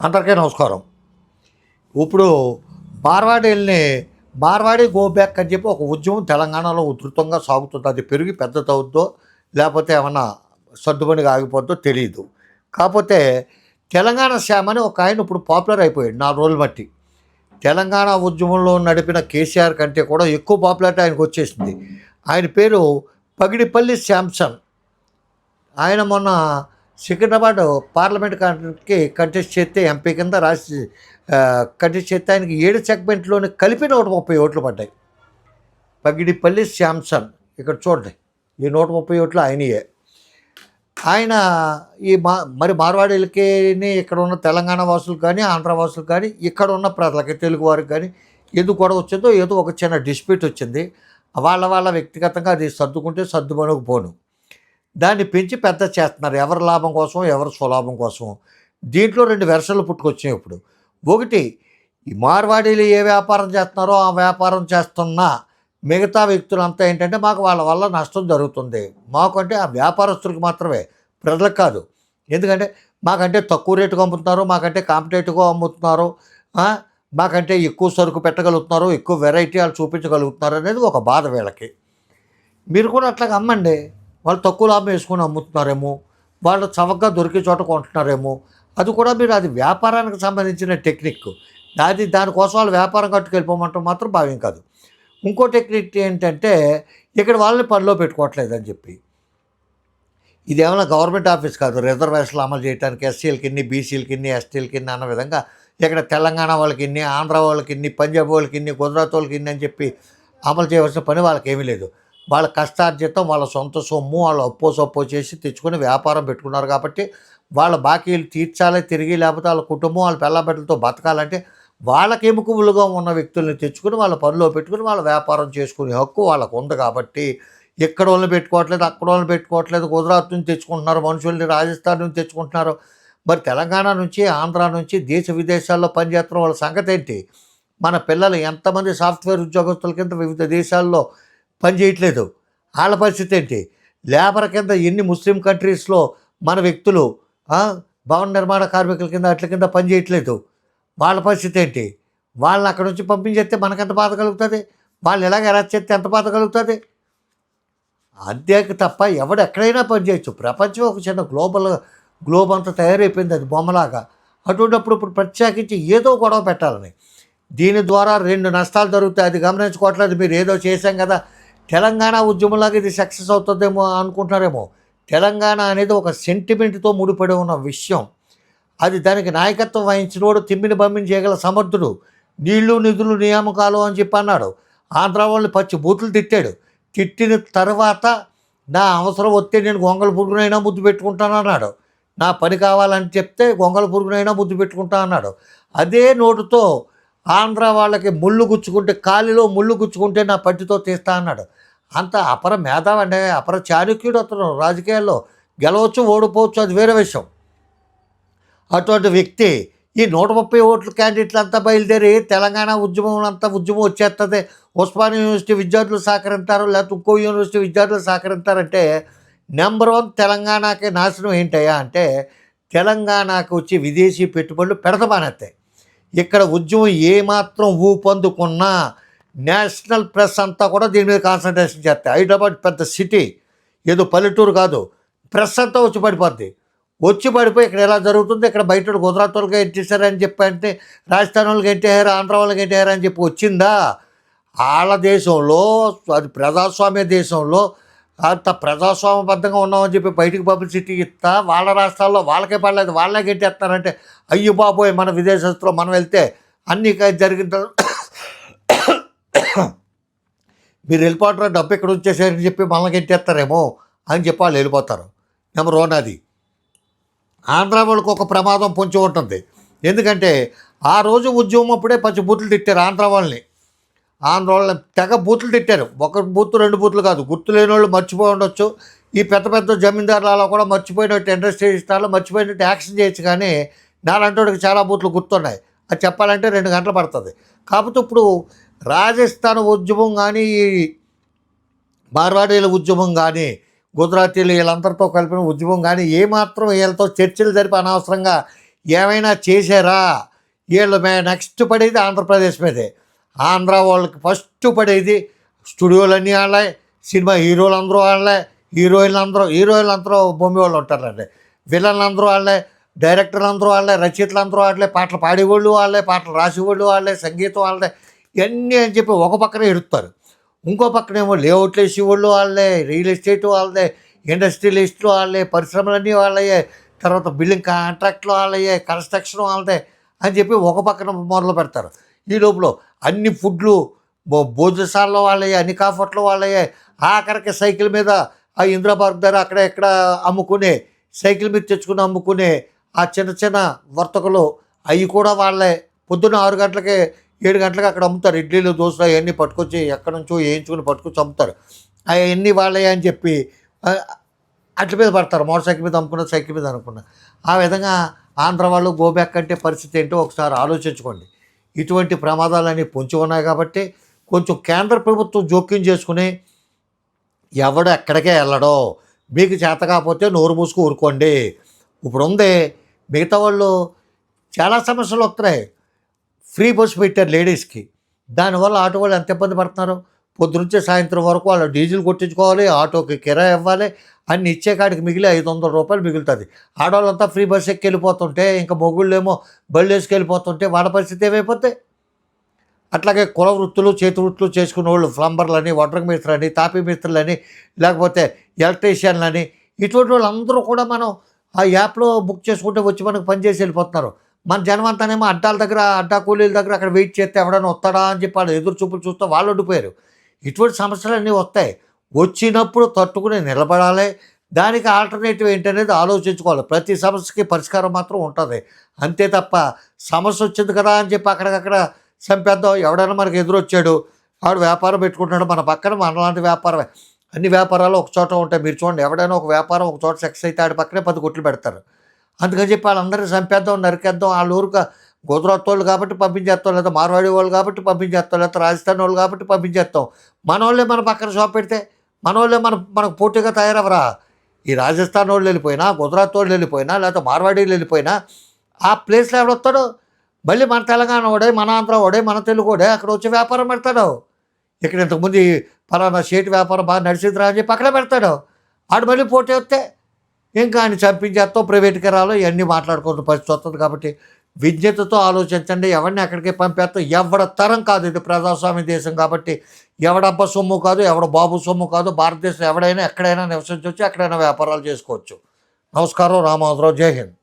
అందరికీ నమస్కారం. ఇప్పుడు మార్వాడీల్ని మార్వాడి గో బ్యాక్ అని చెప్పి ఒక ఉద్యమం తెలంగాణలో ఉధృతంగా సాగుతుంది. అది పెరిగి పెద్దదవుద్దో లేకపోతే ఏమన్నా సర్దుమణిగా ఆగిపోద్దో తెలియదు కాకపోతే తెలంగాణ శ్యామ్ అని ఒక ఆయన ఇప్పుడు పాపులర్ అయిపోయాడు నాలుగు రోజులు బట్టి తెలంగాణ ఉద్యమంలో నడిపిన కేసీఆర్ కంటే కూడా ఎక్కువ పాపులారిటీ ఆయనకు వచ్చేసింది. ఆయన పేరు పగిడిపల్లి శాంసన్. ఆయన మొన్న సికింద్రాబాద్ పార్లమెంట్కి కంటెస్ట్ చేస్తే ఎంపీ కింద రాసి కంటెస్ట్ చేస్తే ఆయనకి ఏడు సెగ్మెంట్లోని కలిపి నూట ముప్పై ఓట్లు పడ్డాయి. పగిడిపల్లి శాంసన్ ఇక్కడ చూడండి ఈ నూట ముప్పై ఓట్లు ఆయనయే. ఆయన ఈ మా మరి మార్వాడీలకి ఇక్కడ ఉన్న తెలంగాణ వాసులు కానీ ఆంధ్ర వాసులు కానీ ఇక్కడ ఉన్న ప్రజలకి తెలుగు వారికి కానీ ఎందుకు గొడవ వచ్చిందో ఏదో ఒక చిన్న డిస్ప్యూట్ వచ్చింది. వాళ్ళ వాళ్ళ వ్యక్తిగతంగా అది సర్దుకుంటే సర్దుమనకు పోను. దాన్ని పెంచి పెద్ద చేస్తున్నారు. ఎవరి లాభం కోసం ఎవరి స్వలాభం కోసం. దీంట్లో రెండు వెర్షన్లు పుట్టుకొచ్చాయి ఇప్పుడు. ఒకటి ఈ మార్వాడీలు ఏ వ్యాపారం చేస్తున్నారో ఆ వ్యాపారం చేస్తున్న మిగతా వ్యక్తులంతా ఏంటంటే మాకు వాళ్ళ వల్ల నష్టం జరుగుతుంది. మాకంటే ఆ వ్యాపారస్తులకు మాత్రమే ప్రజలకు కాదు. ఎందుకంటే మాకంటే తక్కువ రేటుకు అమ్ముతున్నారు మాకంటే కాంపిటేటివ్గా అమ్ముతున్నారు మాకంటే ఎక్కువ సరుకు పెట్టగలుగుతున్నారు ఎక్కువ వెరైటీ వాళ్ళు చూపించగలుగుతున్నారు అనేది ఒక బాధ వీళ్ళకి. మీరు కూడా అట్లాగ అమ్మండి. వాళ్ళు తక్కువ లాభం వేసుకొని అమ్ముతున్నారేమో వాళ్ళు చవకగా దొరికే చోట కొంటున్నారేమో అది కూడా మీరు అది వ్యాపారానికి సంబంధించిన టెక్నిక్. అది దానికోసం వాళ్ళు వ్యాపారం కట్టుకెళ్ళిపోమంటాం మాత్రం భావ్యం కాదు. ఇంకో టెక్నిక్ ఏంటంటే ఇక్కడ వాళ్ళని పనిలో పెట్టుకోవట్లేదని చెప్పి. ఇది ఏమైనా గవర్నమెంట్ ఆఫీస్ కాదు రిజర్వేషన్లు అమలు చేయడానికి ఎస్సీలకి ఇన్ని బీసీలకి ఇన్ని ఎస్టీలకి ఇన్ని అన్న విధంగా ఇక్కడ తెలంగాణ వాళ్ళకి ఇన్ని ఆంధ్ర వాళ్ళకి ఇన్ని పంజాబ్ వాళ్ళకి ఇన్ని గుజరాత్ వాళ్ళకి ఇన్ని అని చెప్పి అమలు చేయవలసిన పని వాళ్ళకి ఏమీ లేదు. వాళ్ళ కష్టార్జితం వాళ్ళ సొంత సొమ్ము వాళ్ళు అప్పో సొప్పో చేసి తెచ్చుకొని వ్యాపారం పెట్టుకున్నారు కాబట్టి వాళ్ళ బాకీలు తీర్చాలి తిరిగి లేకపోతే వాళ్ళ కుటుంబం వాళ్ళ పిల్లబిడ్డలతో బతకాలంటే వాళ్ళకి ఎముకములుగా ఉన్న వ్యక్తుల్ని తెచ్చుకుని వాళ్ళ పనిలో పెట్టుకుని వాళ్ళ వ్యాపారం చేసుకునే హక్కు వాళ్ళకు ఉంది కాబట్టి ఇక్కడ వాళ్ళని పెట్టుకోవట్లేదు అక్కడ వాళ్ళని పెట్టుకోవట్లేదు గుజరాత్ నుంచి తెచ్చుకుంటున్నారు మనుషుల్ని రాజస్థాన్ నుంచి తెచ్చుకుంటున్నారు. మరి తెలంగాణ నుంచి ఆంధ్ర నుంచి దేశ విదేశాల్లో పనిచేస్తున్న వాళ్ళ సంగతి ఏంటి? మన పిల్లలు ఎంతమంది సాఫ్ట్వేర్ ఉద్యోగస్తుల కింద వివిధ దేశాల్లో పని చేయట్లేదు. వాళ్ళ పరిస్థితి ఏంటి? లేబర్ కింద ఎన్ని ముస్లిం కంట్రీస్లో మన వ్యక్తులు భవన నిర్మాణ కార్మికుల కింద అట్ల కింద పని చేయట్లేదు. వాళ్ళ పరిస్థితి ఏంటి? వాళ్ళని అక్కడ నుంచి పంపించేస్తే మనకెంత బాధ కలుగుతుంది? వాళ్ళు ఎలాగ ఎలా చేస్తే ఎంత బాధ కలుగుతుంది? అంతే తప్ప ఎవడు ఎక్కడైనా పనిచేయచ్చు ప్రపంచం ఒక చిన్న గ్లోబల్ గ్లోబ్ అంతా తయారైపోయింది అది బొమ్మలాగా. అటువంటిప్పుడు ఇప్పుడు ప్రత్యేకించి ఏదో గొడవ పెట్టాలని. దీని ద్వారా రెండు నష్టాలు జరుగుతాయి. అది గమనించుకోవట్లేదు. మీరు ఏదో చేశాం కదా తెలంగాణ ఉద్యమంలాగా ఇది సక్సెస్ అవుతుందేమో అనుకుంటున్నారేమో. తెలంగాణ అనేది ఒక సెంటిమెంట్తో ముడిపడి ఉన్న విషయం. అది దానికి నాయకత్వం వహించినోడు తిమ్మిని బమ్మిని చేయగల సమర్థుడు. నీళ్ళు నిధులు నియామకాలు అని చెప్పి అన్నాడు. ఆంధ్ర వాళ్ళని పచ్చి బూతులు తిట్టాడు. తిట్టిన తర్వాత నా అవసరం వస్తే నేను గొంగళ పురుగునైనా ముద్దు పెట్టుకుంటాను అన్నాడు. నా పని కావాలని చెప్తే గొంగళ పురుగునైనా ముద్దు పెట్టుకుంటా అన్నాడు. అదే నోటుతో ఆంధ్ర వాళ్ళకి ముళ్ళు గుచ్చుకుంటే కాలిలో ముళ్ళు గుచ్చుకుంటే నా పట్టితో తీస్తా అన్నాడు. అంత అపర మేధావి అంటే అపర చారుక్యుడు అతను రాజకీయాల్లో గెలవచ్చు ఓడిపోవచ్చు అది వేరే విషయం. అటువంటి వ్యక్తి ఈ నూట ముప్పై ఓట్ల క్యాండిడేట్లు అంతా బయలుదేరి తెలంగాణ ఉద్యమం అంతా ఉద్యమం వచ్చేస్తుంది ఉస్మానియా యూనివర్సిటీ విద్యార్థులు సహకరించారు లేకపోతే ఇంకో యూనివర్సిటీ విద్యార్థులు సహకరించారంటే నెంబర్ వన్ తెలంగాణకి నాశనం ఏంటయ్యా అంటే తెలంగాణకు వచ్చి విదేశీ పెట్టుబడులు పెడతమానేస్తాయి ఇక్కడ ఉద్యమం ఏమాత్రం ఊపందుకున్నా నేషనల్ ప్రెస్ అంతా కూడా దీని మీద కాన్సన్ట్రేషన్ చేస్తాయి. హైదరాబాద్ పెద్ద సిటీ ఏదో పల్లెటూరు కాదు ప్రెస్ అంతా వచ్చి పడిపోద్ది. వచ్చి పడిపోయి ఇక్కడ ఎలా జరుగుతుంది? ఇక్కడ బయట గుజరాత్ వాళ్ళకి ఎట్టేశారని చెప్పి అంటే రాజస్థాన్ వాళ్ళకి ఎట్టేయారు ఆంధ్ర వాళ్ళకి ఎట్టేయారు అని చెప్పి వచ్చిందా? వాళ్ళ దేశంలో అది ప్రజాస్వామ్య దేశంలో అంత ప్రజాస్వామ్యబద్ధంగా ఉన్నామని చెప్పి బయటికి పబ్లిసిటీ ఇస్తా వాళ్ళ రాష్ట్రాల్లో వాళ్ళకే పడలేదు వాళ్ళే గెట్టేస్తారంటే అయ్యో బాబోయ్ మన విదేశస్తులో మనం వెళ్తే అన్నీ క- జరిగిన మీరు వెళ్ళిపోవటం డబ్బు ఇక్కడ వచ్చేసారని చెప్పి మనల్ని గెట్టేస్తారేమో అని చెప్పి వాళ్ళు వెళ్ళిపోతారు. నెంబర్ వన్ అది. ఆంధ్ర వాళ్ళకు ఒక ప్రమాదం పొంచి ఉంటుంది. ఎందుకంటే ఆ రోజు ఉద్యమం అప్పుడే పచ్చి బూతులు తిట్టారు ఆంధ్ర వాళ్ళని. ఆందోళన తెగ బూతులు తిట్టారు. ఒక బూత్ రెండు బూతులు కాదు. గుర్తు లేని వాళ్ళు మర్చిపోయి ఉండొచ్చు. ఈ పెద్ద పెద్ద జమీందారులలో కూడా మర్చిపోయినట్టు ఇండస్ట్రీ ఇష్టాలు మర్చిపోయినట్టు యాక్షన్ చేయొచ్చు కానీ నాలంటోడికి చాలా బూతులు గుర్తున్నాయి. అది చెప్పాలంటే రెండు గంటలు పడుతుంది. కాకపోతే ఇప్పుడు రాజస్థాన్ ఉద్యమం కానీ ఈ మార్వాడీల ఉద్యమం కానీ గుజరాతీలు వీళ్ళందరితో కలిపిన ఉద్యమం కానీ ఏమాత్రం వీళ్ళతో చర్చలు జరిపి అనవసరంగా ఏమైనా చేశారా? వీళ్ళు నెక్స్ట్ పడేది ఆంధ్రప్రదేశ్ మీదే. ఆంధ్ర వాళ్ళకి ఫస్ట్ పడేది స్టూడియోలన్నీ వాళ్ళే సినిమా హీరోలు అందరూ వాళ్ళే హీరోయిన్లు అందరూ హీరోయిన్లు అందరూ భూమి వాళ్ళు ఉంటారండి విలన్లు అందరూ వాళ్ళే డైరెక్టర్లు అందరూ వాళ్ళే రచయితలు అందరూ వాళ్ళే పాటలు పాడేవాళ్ళు వాళ్ళే పాటలు రాసేవాళ్ళు వాళ్ళే సంగీతం వాళ్ళే ఇవన్నీ అని చెప్పి ఒక పక్కనే ఎడుతారు. ఇంకో పక్కనేమో లేఅవుట్లు వేసేవాళ్ళు వాళ్ళే రియల్ ఎస్టేట్ వాళ్ళే ఇండస్ట్రియలిస్టులు వాళ్ళే పరిశ్రమలన్నీ వాళ్ళయ్యే తర్వాత బిల్డింగ్ కాంట్రాక్ట్లు వాళ్ళయ్యే కన్స్ట్రక్షన్ వాళ్ళదే అని చెప్పి ఒక పక్కన మొదలు పెడతారు. ఈ లోపల అన్ని ఫుడ్లు భో- భోజనశాలలో వాళ్ళయే అన్ని కాఫర్లు వాళ్ళయే ఆఖరికి సైకిల్ మీద ఆ ఇంద్రపార్క్ దగ్గర అక్కడ ఇక్కడ అమ్ముకునే సైకిల్ మీద తెచ్చుకుని అమ్ముకునే ఆ చిన్న చిన్న వర్తకులు అవి కూడా వాళ్ళే. పొద్దున్న ఆరు గంటలకే ఏడు గంటలకు అక్కడ అమ్ముతారు. ఇడ్లీలు దోశలు అవన్నీ పట్టుకొచ్చి ఎక్కడి నుంచో వేయించుకుని పట్టుకొచ్చి అమ్ముతారు. అవన్నీ వాళ్ళే అని చెప్పి అట్ల మీద పడతారు. మోటార్ సైకిల్ మీద అమ్ముకున్న సైకిల్ మీద అనుకున్న. ఆ విధంగా ఆంధ్ర వాళ్ళు గోబ్యాక్ అంటే పరిస్థితి ఏంటో ఒకసారి ఆలోచించుకోండి. ఇటువంటి ప్రమాదాలన్నీ పొంచి ఉన్నాయి కాబట్టి కొంచెం కేంద్ర ప్రభుత్వం జోక్యం చేసుకుని ఎవడు ఎక్కడికే వెళ్ళడో మీకు చేత కాకపోతే నోరు మూసుకు ఊరుకోండి. ఇప్పుడు ఉంది మిగతా వాళ్ళు చాలా సమస్యలు వస్తున్నాయి. ఫ్రీ బస్సు పెట్టారు లేడీస్కి. దానివల్ల ఆటో వాళ్ళు ఎంత ఇబ్బంది పడుతున్నారు? పొద్దునుంచి సాయంత్రం వరకు వాళ్ళు డీజిల్ కొట్టించుకోవాలి ఆటోకి కిరాయి ఇవ్వాలి అన్ని ఇచ్చే కాడికి మిగిలి ఐదు వందల రూపాయలు మిగులుతుంది. ఆడవాళ్ళంతా ఫ్రీ బస్ ఎక్కి వెళ్ళిపోతుంటే ఇంకా మొగుళ్ళేమో బళ్ళు వేసుకెళ్ళిపోతుంటే వాడ వాళ్ళ పరిస్థితి ఏమైపోతే? అట్లాగే కుల వృత్తులు చేతి వృత్తులు చేసుకునే వాళ్ళు ప్లంబర్లని వాటర్ మిస్త్రులని తాపీ మిస్త్రులని లేకపోతే ఎలక్ట్రీషియన్లని ఇటువంటి వాళ్ళందరూ కూడా మనం ఆ యాప్లో బుక్ చేసుకుంటే వచ్చి మనకు పనిచేసి వెళ్ళిపోతున్నారు. మన జనం అంతానేమో అడ్డాల దగ్గర అడ్డా కూలీల దగ్గర అక్కడ వెయిట్ చేస్తే ఎవడైనా వస్తాడా అని చెప్పి వాళ్ళు ఎదురు చూపులు చూస్తే వాళ్ళు ఉండిపోయారు. ఇటువంటి సమస్యలన్నీ వస్తాయి. వచ్చినప్పుడు తట్టుకుని నిలబడాలి. దానికి ఆల్టర్నేటివ్ ఏంటనేది ఆలోచించుకోవాలి. ప్రతి సమస్యకి పరిష్కారం మాత్రం ఉంటుంది. అంతే తప్ప సమస్య వచ్చింది కదా అని చెప్పి అక్కడికక్కడ చంపేద్దాం. ఎవడైనా మనకు ఎదురొచ్చాడు. ఆడు వ్యాపారం పెట్టుకుంటున్నాడు. మన పక్కన మనలాంటి వ్యాపారమే. అన్ని వ్యాపారాలు ఒక చోట ఉంటాయి. మీరు చూడండి ఎవడైనా ఒక వ్యాపారం ఒక చోట సక్సెస్ అయితే ఆడి పక్కనే పది కొట్లు పెడతారు. అందుకని చెప్పి వాళ్ళందరినీ చంపేద్దాం నరికేద్దాం. వాళ్ళ ఊరుక గుజరాత్ వాళ్ళు కాబట్టి పంపించేస్తాం లేదా మార్వాడి వాళ్ళు కాబట్టి పంపించేస్తాం లేదా రాజస్థాన్ వాళ్ళు కాబట్టి పంపించేస్తాం. మన వాళ్ళే మన పక్కన షాప్ పెడితే మన వాళ్ళే మన మనకు పోటీగా తయారవరా? ఈ రాజస్థాన్ వాళ్ళు వెళ్ళిపోయినా గుజరాత్ వాళ్ళు వెళ్ళిపోయినా లేకపోతే మార్వాడీలు వెళ్ళిపోయినా ఆ ప్లేస్లో ఎవడొస్తాడు మళ్ళీ మన తెలంగాణ వాడే మన ఆంధ్ర వాడే మన తెలుగు వాడే అక్కడ వచ్చి వ్యాపారం పెడతాడు. ఇక్కడ ఇంతకుముందు ఫలానా షేట్ వ్యాపారం బాగా నడిచిందిరా అని చెప్పి అక్కడ పెడతాడు. ఆడు మళ్ళీ పోటీ వస్తే ఇంకా ఆయన చంపించేస్తాం ప్రైవేట్కి రాలో ఇవన్నీ మాట్లాడుకున్న పరిస్థితి వస్తుంది కాబట్టి విజ్ఞతతో ఆలోచించండి. ఎవరిని ఎక్కడికి పంపేస్తాం? ఎవడ తరం కాదు ఇది ప్రజాస్వామ్య దేశం కాబట్టి. ఎవడబ్బ సొమ్ము కాదు ఎవడ బాబు సొమ్ము కాదు. భారతదేశం ఎవడైనా ఎక్కడైనా నివసించవచ్చు ఎక్కడైనా వ్యాపారాలు చేసుకోవచ్చు. నమస్కారం. రామోదరావు జై హింద్.